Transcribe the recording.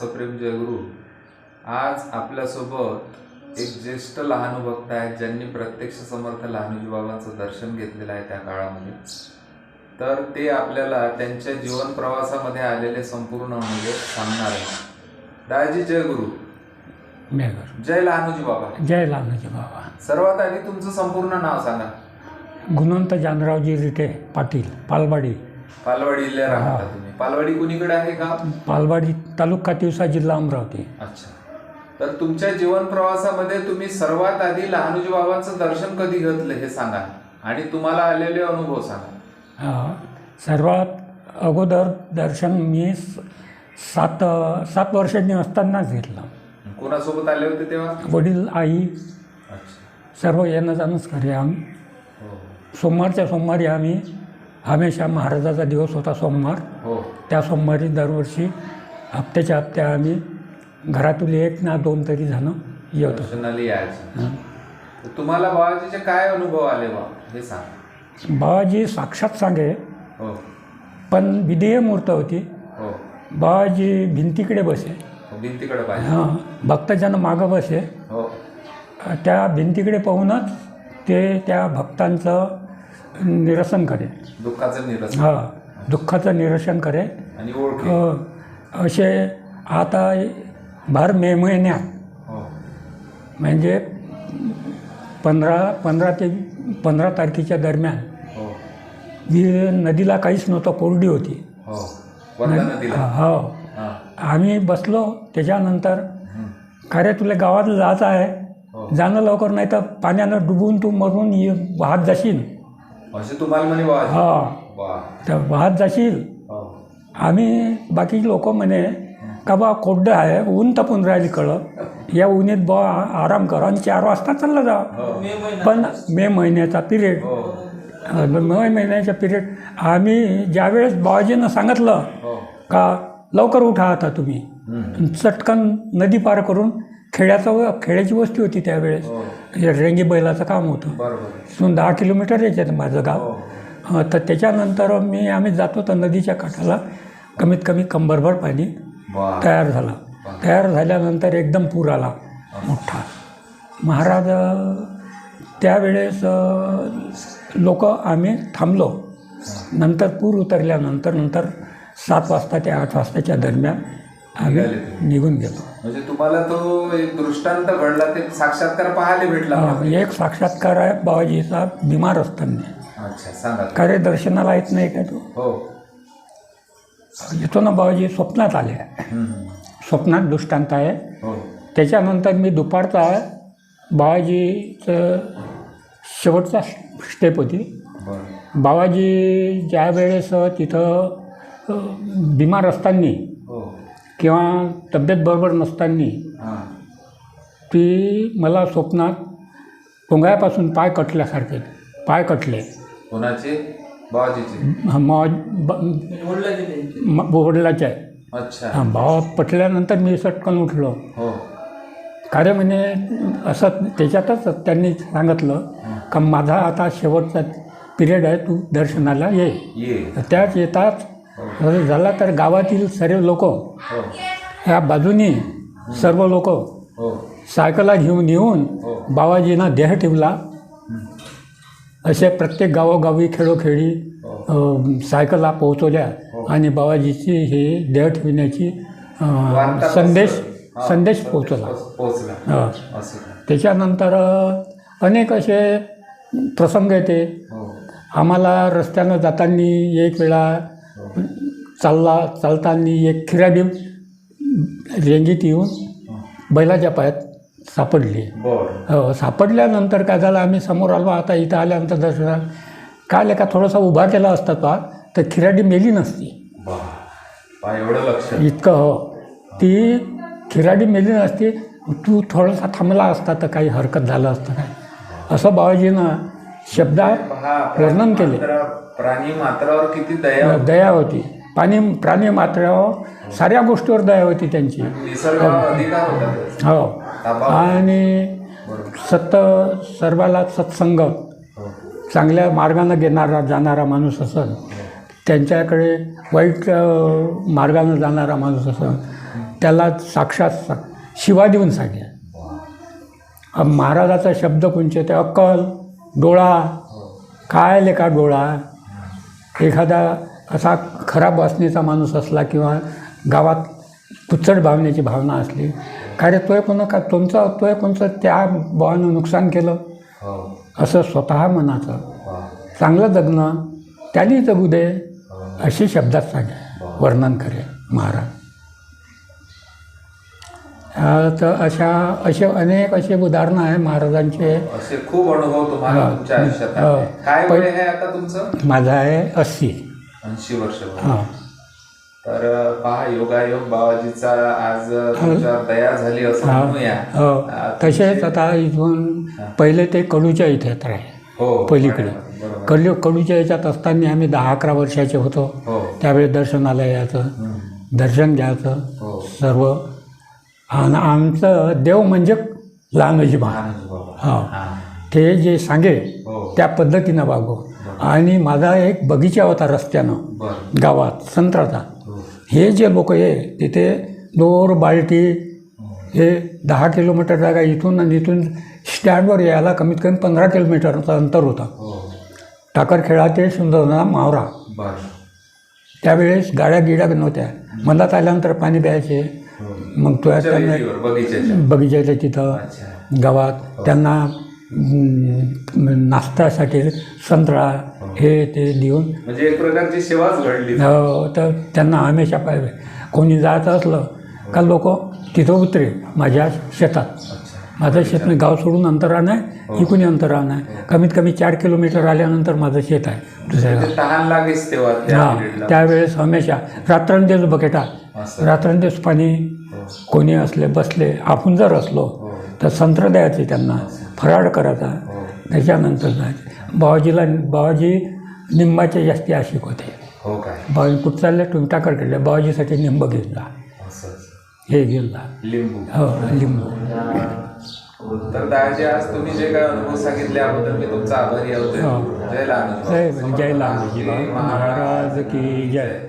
सप्रेम जयगुरु आज आपल्यासोबत एक ज्येष्ठ लहानू भक्त आहेत ज्यांनी प्रत्यक्ष समर्थ लहानूजी बाबांचं दर्शन घेतलेलं आहे त्या काळामध्ये. तर ते आपल्याला त्यांच्या जीवन प्रवासामध्ये आलेले संपूर्ण अनुभव सांगणार आहे दादाजी जयगुरु मेघर. जय लहानूजी बाबा. जय लालजी बाबा. सर्वात आधी तुमचं संपूर्ण नाव सांगा. गुणवंत जानरावजी रिटे पाटील पालवाडी पालवाडीला राहता तुम्ही. पालवाडी कुणीकडे आहे का पालवाडी तालुका तिवसा जिल्हा अमरावती. अच्छा. तर तुमच्या जीवन प्रवासामध्ये तुम्ही सर्वात आधी लहानूजी बाबांचं दर्शन कधी घेतलं हे सांगा. आणि तुम्हाला आलेले अनुभव सांगा. अ, सर्वात अगोदर दर्शन मी सात सात वर्षांनी असतानाच घेतलं. कोणासोबत आले होते तेव्हा? वडील आई अच्छा. सर्व येणं जाणंच करे आम्ही हो. सोमवारच्या सोमवारी आम्ही हमेशा महाराजाचा दिवस होता सोमवार. हो. त्या सोमवारी दरवर्षी हप्त्याच्या हप्त्या आम्ही घरातून एक ना दोन तरी जणं येत होतो. दर्शनाला यायचं. हं. तर तुम्हाला बाबाजीचे काय अनुभव आले बा? हे सांगा. बाबाजी साक्षात सांगे. हो. पण विधेय मूर्त होती. हो. बाबाजी भिंतीकडे बसे. हो, भिंतीकडे पाहिजे हां. भक्तजन मागं बसे. हो. त्या भिंतीकडे पाहूनच ते त्या भक्तांचं निरसन करे. दुःखाचं निरसन. हां दुःखाचं निरसन करे. आणि ओळखे. अ, असे आता भर मे महिन्यात हो. म्हणजे पंधरा पंधरा ते पंधरा तारखेच्या दरम्यान हो. जी नदीला काहीच नव्हतं कोरडी होती. हो. वर्धा नदीला. हो हा. आम्ही बसलो त्याच्यानंतर हं. का रे तुला गावात जायचं आहे. जाणं लवकर नाही तर पाण्यानं डुबून तू मरून ये वाहत जाशील. असे तुम्हाला म्हणे बाबाजी हा. वा तर वाहत जाशील. हो. आम्ही बाकी लोक म्हणे का बा कोड्डं आहे ऊन तपून राहिली कळं या उन्हीत बा आराम कर आणि चार वाजता चालला जा. हो. पण मे महिन्याचा पिरियड. हो. मे महिन्याचा पिरियड. आम्ही ज्यावेळेस बाबाजीनं सांगितलं हो. का लवकर उठा आता तुम्ही. चटकन नदी पार करून खेड्याचा व- खेड्याची वस्ती होती त्यावेळेस. हो. हे रेंगी बैलाचं काम होतं. बरोबर. दहा किलोमीटर याच्यात माझं गाव. हो अं, तर त्याच्यानंतर मी आम्ही जातो तर नदीच्या काठाला कमीत कमी कंबरभर पाणी तयार झाला. तयार झाल्यानंतर एकदम पूर आला मोठा. महाराज अं, त्यावेळेस लोक आम्ही थांबलो. नंतर पूर उतरल्यानंतर नंतर सात वाजता ते आठ वाजताच्या दरम्यान तुम्ही. निघून गेलो. म्हणजे तुम्हाला तो एक दृष्टांत घडला ते साक्षात्कार पाहायला भेटला. अं, एक साक्षात्कार आहे बाबाजीचा बिमार असताना. अच्छा सांगा का रे दर्शनाला येत नाही का तू? हो. येतो ना बाबाजी स्वप्नात आले. स्वप्नात दृष्टांत आहे. हो. त्याच्यानंतर मी दुपारचा बाबाजीचं शेवटचा स्टेप होती. बरं. बाबाजी ज्या वेळेस तिथं अ, बिमार असताना किंवा तब्येत बरोबर नसताना हां. ती मला स्वप्नात पोंगायापासून पाय कटल्यासारखे पाय कटले. कोणाचे? वडिलाचे. आहे अच्छा. हा, भाव पटल्यानंतर मी सटकन उठलो. हो. कार्य म्हणे असं त्याच्यातच त्यांनी सांगितलं का माझा आता शेवटचा पिरियड आहे तू दर्शनाला ये. ये. त्याच येतात जर झाला तर गावातील सर्व लोक हो ह्या बाजूनी सर्व लोक हो. सायकला घेऊन येऊन हो. बाबाजीनं देह ठेवला. असे प्रत्येक गावोगावी खेळोखेळी अ, सायकला पोहोचवल्या आणि बाबाजीची हे देह ठेवण्याची संदेश. हा. संदेश पोहोचला. हा. त्याच्यानंतर अनेक असे प्रसंग येते. हो. आम्हाला रस्त्यानं जाताना एक वेळा चालला चालताना एक खिराडी रेंगीत येऊन बैलाच्या पायात सापडली. हो सापडल्यानंतर काय झालं आम्ही समोर आलो आता इथं आल्यानंतर दर्शनात. काय का थोडासा उभा केला असता पा तर खिराडी मेली नसती. एवढं लक्ष. इतकं हो. ती खिराडी मेली नसती तू थोडासा थांबला असता तर काही हरकत झालं असतं. काय असं बाबाजीनं शब्दात वर्णन केले. प्राणी मात्रावर किती दया दया होती. पाणी प्राणी मात्रावर साऱ्या गोष्टीवर दया होती त्यांची. हो. आणि सत सर्वाला सत्संग हो. चांगल्या मार्गानं घेणारा जाणारा माणूस असेल त्यांच्याकडे वाईट मार्गानं जाणारा माणूस असेल त्याला साक्षात सा- शिवा देऊन सांगे महाराजाचा शब्द कोणचे ते? अक्कल डोळा. काय लेका डोळा? एखादा असा खराब वासनेचा माणूस असला किंवा गावात पुच्चड भावनेची भावना असली काय रे तोय कोणा का तुमचं तोय कोणचं त्या भावानं नुकसान केलं? हो. असं स्वतः मनाचं वा चांगलं जगणं त्याने जगू दे हो. अशी शब्दात सांगे वर्णन करे महाराज. तर अशा असे अनेक असे उदाहरणं आहे महाराजांचे. खूप अनुभव तुम्हाला हा. हा. माझा आहे अस्सी. ऐंशी वर्ष. हां. तर पहा योगायोग बाबाजीचा आज दया झाली असं हा. म्हणूया. हो. तसेच आता इथून? पहिले ते कडूच्या इथे तर आहे हो पलीकडे. कडू कडूच्या याच्यात असताना आम्ही दहा अकरा वर्षाचे होतो. हो. त्यावेळी दर्शनाला यायचं. दर्शन घ्यायचं. हो. सर्व. आणि आमचं देव म्हणजे लहानोजी महा आनंद बाबा. हा. ते जे सांगे त्या पद्धतीनं वागो. आणि माझा एक बगीचा होता रस्त्यानं गावात संत्राचा. हो. हे जे लोक आहे तिथे दोर बाल्टी हे. दहा किलोमीटर जागा इथून आणि इथून स्टँडवर यायला कमीत कमी पंधरा किलोमीटरचं अंतर होतं. हो. टाकरखेडा ते सुंदरना मावरा. त्यावेळेस गाड्या गिड्या नव्हत्या मलात आल्यानंतर पाणी प्यायचे. हो. मग तो बगीच्याच्या बगीच्याच्या तिथं गावात त्यांना नाश्त्यासाठी संत्रा हे ते देऊन म्हणजे एक प्रकारची सेवाच घडली. अ, तर त्यांना हमेशा पाहिजे. कोणी जायचं असलं का लोक तिथं उतरे माझ्या शेतात. माझं शेत नाही गाव सोडून अंतरान आहे इकडून अंतरान आहे कमीत कमी चार किलोमीटर आल्यानंतर माझं शेत आहे दुसऱ्या गावात. ते तहान लागेच तेव्हा हां. त्यावेळेस हमेशा रात्रंदिवस बकेटा रात्रंदिवस पाणी हो. कोणी असले बसले आपण जर असलो हो. तर संत्र द्यायचे त्यांना फराळ करायचा हो. त्याच्यानंतर जायचे. बाबाजीला बाबाजी निंबाचे जास्ती आशिक होते. हो काय? बाबाजी कुठं चालले तुम्ही टाकर केले बाबाजीसाठी निंब घेऊन जा असं असं. हे घेऊन जा लिंबू. हो लिंबू. तर दादाजी आज तुम्ही जे काय अनुभव सांगितले याबद्दल मी तुमचा आभारी आहोत हो. जय लहान. जय लालजी महाराज की जय.